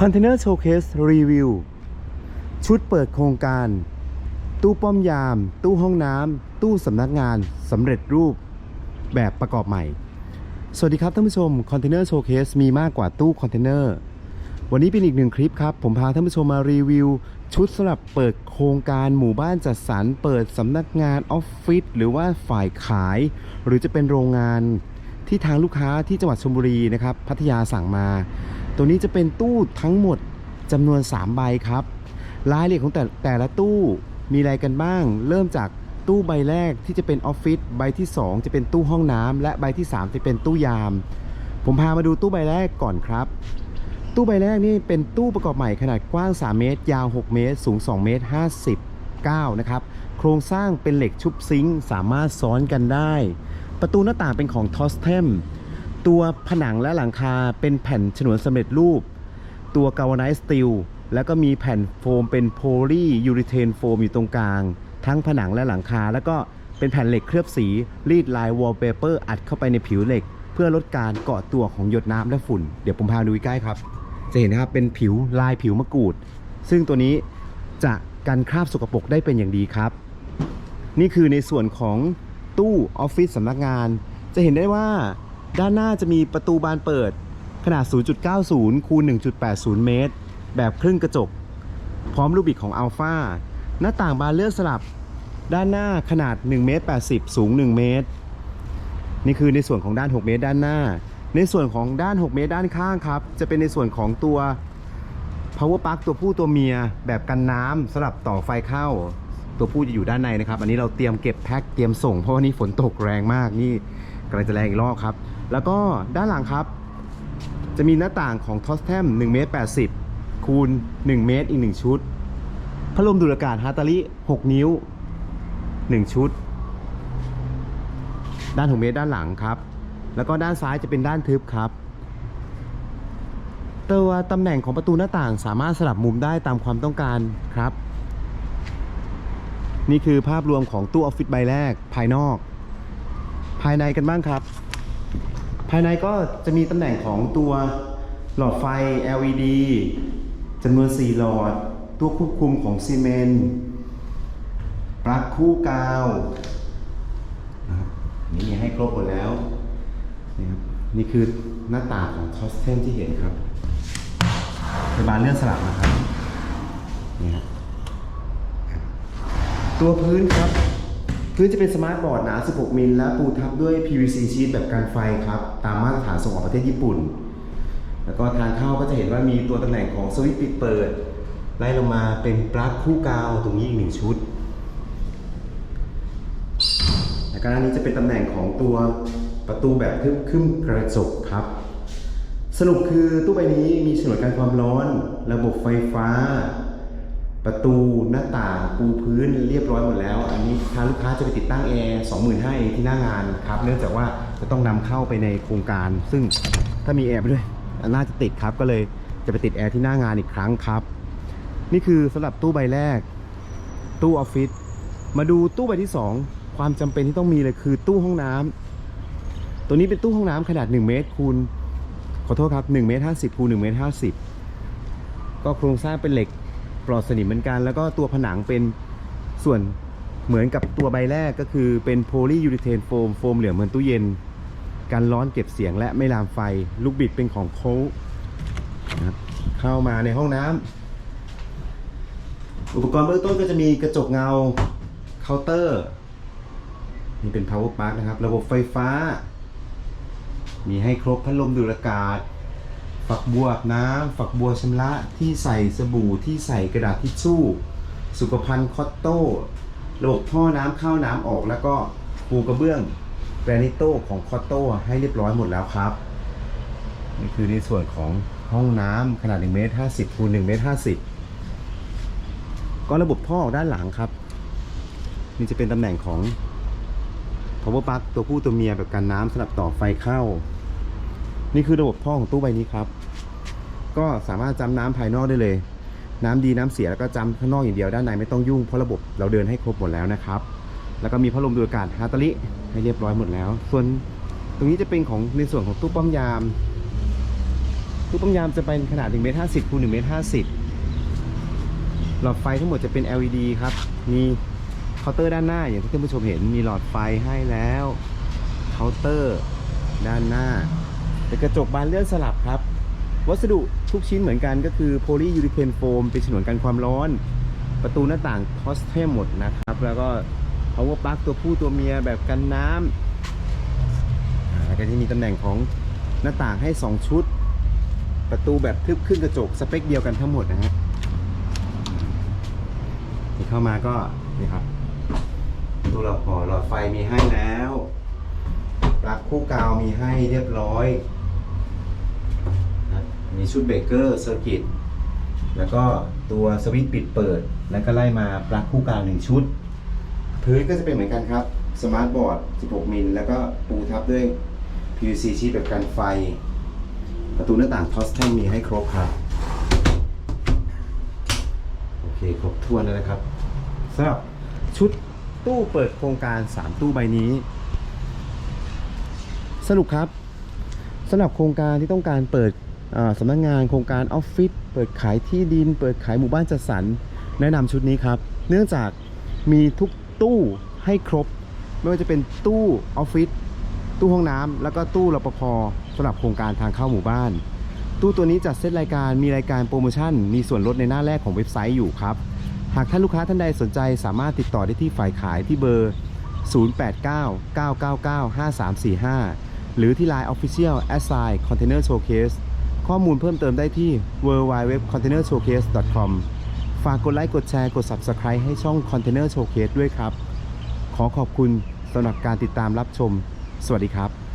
Container Showcase Review ชุดเปิดโครงการ ตู้ป้อมยาม ตู้ห้องน้ำตู้สำนักงานสำเร็จรูปแบบประกอบใหม่ สวัสดีครับท่านผู้ชม Container Showcase มีมากกว่าตู้คอนเทนเนอร์วันนี้เป็นอีกหนึ่งคลิปครับ ผมพาท่านผู้ชมมารีวิว ชุดสำหรับเปิดโครงการหมู่บ้านจัดสรรเปิดสำนักงานออฟฟิศหรือว่าฝ่ายขาย หรือจะเป็นโรงงานที่ทางลูกค้าที่จังหวัดชลบุรีนะครับพัทยาสั่งมา ตัวนี้จะเป็นตู้ทั้งหมดจำนวน 3 ใบครับ รายละเอียดของแต่แต่ละตู้มีอะไรกันบ้าง เริ่มจากตู้ใบแรกที่จะเป็นออฟฟิศใบที่ 2 จะเป็นตู้ห้องน้ำและใบที่ 3 จะเป็นตู้ยาม ผมพามาดูตู้ใบแรกก่อนครับ ตู้ใบแรกนี่เป็นตู้ประกอบใหม่ขนาดกว้าง 3 เมตร ยาว 6 เมตร สูง 2 เมตร 59 นะครับ โครงสร้างเป็นเหล็กชุบซิงค์สามารถซ้อนกันได้ ประตูหน้าต่างเป็นของทอสเทม ตัวผนังและหลังคาเป็นแผ่นฉนวนสำเร็จรูป ตัวกาวไนสตีลแล้วก็มีแผ่นโฟมเป็นโพลียูริเทนโฟมอยู่ตรงกลาง ทั้งผนังและหลังคา แล้วก็เป็นแผ่นเหล็กเคลือบสี รีดลายวอลเปเปอร์อัดเข้าไปในผิวเหล็ก เพื่อลดการเกาะตัวของหยดน้ำและฝุ่น เดี๋ยวผมพาดูใกล้ครับ จะเห็นนะครับเป็นผิวลายผิวมะกรูด ซึ่งตัวนี้จะกันคราบสกปรกได้เป็นอย่างดีครับ นี่คือในส่วนของตู้ออฟฟิศสำนักงาน จะเห็นได้ว่า ด้านหน้าจะมีประตูบานเปิด ขนาด 0.90 คูณ 1.80 เมตร แบบครึ่งกระจก พร้อมลูกบิดของอัลฟาหน้าต่างบานเลื่อนสลับ ด้านหน้าขนาด1เมตร80 สูง 1 เมตร นี่คือในส่วนของด้าน 6 เมตรด้านหน้า ในส่วนของด้าน 6 เมตรด้านข้างครับ จะเป็นในส่วนของตัว power plug ตัวผู้ตัวเมียแบบกันน้ำสำหรับต่อไฟเข้า ตัวผู้จะอยู่ด้านในนะครับ อันนี้เราเตรียมเก็บแพ็คเตรียมส่งเพราะว่านี่ฝนตกแรงมากนี่กำลังจะแรงอีกรอบครับ แล้วก็ด้านหลังครับ จะมีหน้าต่างของทอสแทม1เมตร80 คูณ 1 เมตรอีก 1 ชุด พัดลมดูดอากาศฮาตาลิ6 นิ้ว 1 ชุด ด้าน6เมตรด้านหลังครับ แล้วก็ด้านซ้ายจะเป็นด้านทึบครับ ตัวตำแหน่งของประตูหน้าต่างสามารถสลับมุมได้ตามความต้องการครับ นี่คือภาพรวมของตู้ออฟฟิศใบแรกภายนอก ภายในกันบ้างครับ ภายในก็จะมีตำแหน่งของตัวหลอดไฟ LED จำนวน 4 หลอด ตัวควบคุมของซีเมนต์ปลั๊กคู่กาวนี่ให้ครบหมดแล้วนี่ครับนี่คือหน้าต่างของคอสเทมที่เห็นครับเป็นบานเลื่อนสลับนะครับนี่ครับตัวพื้นครับ พื้นจะเป็นสมาร์ทบอร์ดหนา 16 มิล และปูทับด้วย PVC ชีทแบบกันไฟครับ ตามมาตรฐานส่งออกประเทศญี่ปุ่น แล้วก็ทางเข้าก็จะเห็นว่ามีตัวตำแหน่งของสวิตช์ปิดเปิด ไล่ลงมาเป็นปลั๊กคู่กาวตรงนี้อีกหนึ่งชุด แล้วก็ด้านนี้จะเป็นตำแหน่งของตัวประตูแบบทึบขึ้นกระจกครับ สรุปคือตู้ใบนี้มีฉนวนกันความร้อน ระบบไฟฟ้า ประตูหน้าต่างปูพื้นเรียบร้อยหมดแล้ว อันนี้ทางลูกค้าจะไปติดตั้งแอร์25,000เองที่หน้างานครับเนื่องจากว่าจะต้องนำเข้าไปในโครงการ ซึ่งถ้ามีแอร์ไปด้วยน่าจะติดครับก็เลยจะไปติดแอร์ที่หน้างานอีกครั้งครับ นี่คือสำหรับตู้ใบแรก ตู้ออฟฟิศมาดูตู้ใบที่ 2 ความจำเป็นที่ต้องมีเลยคือตู้ห้องน้ำตัวนี้เป็นตู้ห้องน้ำขนาด 1 เมตรคูณขอโทษครับ1เมตร50คูณ1เมตร50ก็โครงสร้างเป็นเหล็ก ปลอดสนิมเหมือนกัน แล้วก็ตัวผนังเป็นส่วนเหมือนกับตัวใบแรกก็คือเป็นโพลียูริเทนโฟมโฟมเหลืองเหมือนตู้เย็นกันร้อนเก็บเสียงและไม่ลามไฟ ลูกบิดเป็นของโค้นะครับเข้ามาในห้องน้ำอุปกรณ์เบื้องต้นก็จะมีกระจกเงาเคาน์เตอร์นี่เป็น power plug นะครับ ระบบไฟฟ้า มีให้ครบพัดลมดูดอากาศ ฝักบัวอาบน้ำฝักบัวชำระที่ใส่สบู่ที่ใส่กระดาษทิชชู่ สุขภัณฑ์คอตโต้ระบบท่อน้ำเข้าน้ำออกแล้วก็ปูกระเบื้องแกรนิโต้ของคอตโต้ให้เรียบร้อยหมดแล้วครับ นี่คือในส่วนของห้องน้ำขนาด1เมตร50คูณ1เมตร50 ก็ระบบท่อออกด้านหลังครับ นี่จะเป็นตำแหน่งของ power plug ตัวผู้ตัวเมียแบบกันน้ำสำหรับต่อไฟเข้า นี่คือระบบท่อของตู้ใบนี้ครับ ก็สามารถจำน้ำภายนอกได้เลย น้ำดีน้ำเสียแล้วก็จำข้างนอกอย่างเดียวด้านในไม่ต้องยุ่งเพราะระบบเราเดินให้ครบหมดแล้วนะครับ แล้วก็มีพัดลมดูดอากาศฮาตาลิให้เรียบร้อยหมดแล้ว ส่วนตรงนี้จะเป็นของในส่วนของตู้ป้อมยาม ตู้ปั๊มยามจะเป็นขนาด1เมตร50คูณ1เมตร50หลอดไฟทั้งหมดจะเป็น LED ครับ มีเคาน์เตอร์ด้านหน้าอย่างที่ท่านผู้ชมเห็นมีหลอดไฟให้แล้วเคาน์เตอร์ด้านหน้า เป็นกระจกบานเลื่อนสลับครับ วัสดุทุกชิ้นเหมือนกันก็คือโพลียูริเพนโฟมเป็นฉนวนกันความร้อน ประตูหน้าต่างคอสเทมหมดนะครับ แล้วก็ power plug ตัวผู้ตัวเมียแบบกันน้ำอ่าแล้วก็จะมีตำแหน่งของหน้าต่างให้ 2 ชุด ประตูแบบทึบขึ้นกระจกสเปคเดียวกันทั้งหมดนะฮะนี่เข้ามาก็นี่ครับตัวหลอดพอหลอดไฟมีให้แล้วปลั๊กคู่กาวมีให้เรียบร้อย นะมีชุดเบรกเกอร์เซอร์กิตแล้วก็ตัวสวิตช์ปิดเปิด แล้วก็ไล่มาปลั๊กคู่กลางหนึ่งชุด พื้นก็จะเป็นเหมือนกันครับสมาร์ทบอร์ด 16 มิล แล้วก็ปูทับด้วย PVC ชีทแบบกันไฟ ประตูหน้าต่างทอสแทมมีให้ครบครับ โอเค ครบถ้วนแล้วนะครับสำหรับชุดตู้เปิดโครงการ 3 ตู้ใบนี้ สรุปครับสำหรับโครงการที่ต้องการเปิด สำนักงานโครงการออฟฟิศเปิดขายที่ดิน เปิดขายหมู่บ้านจัดสรรแนะนำชุดนี้ครับ เนื่องจากมีทุกตู้ให้ครบ ไม่ว่าจะเป็นตู้ออฟฟิศตู้ห้องน้ำแล้วก็ตู้รปภสำหรับโครงการทางเข้าหมู่บ้าน ตู้ตัวนี้จัดเซตรายการมีรายการโปรโมชั่น มีส่วนลดในหน้าแรกของเว็บไซต์อยู่ครับ หากท่านลูกค้าท่านใดสนใจสามารถติดต่อได้ที่ฝ่ายขายที่เบอร์ 0899995345 หรือที่ Line Official Assign Container Showcase ข้อมูลเพิ่มเติมได้ที่ www.containershowcase.com ฝากกดไลค์กดแชร์กด Subscribe ให้ช่อง Container Showcase ด้วยครับ ขอขอบคุณสำหรับการติดตามรับชม สวัสดีครับ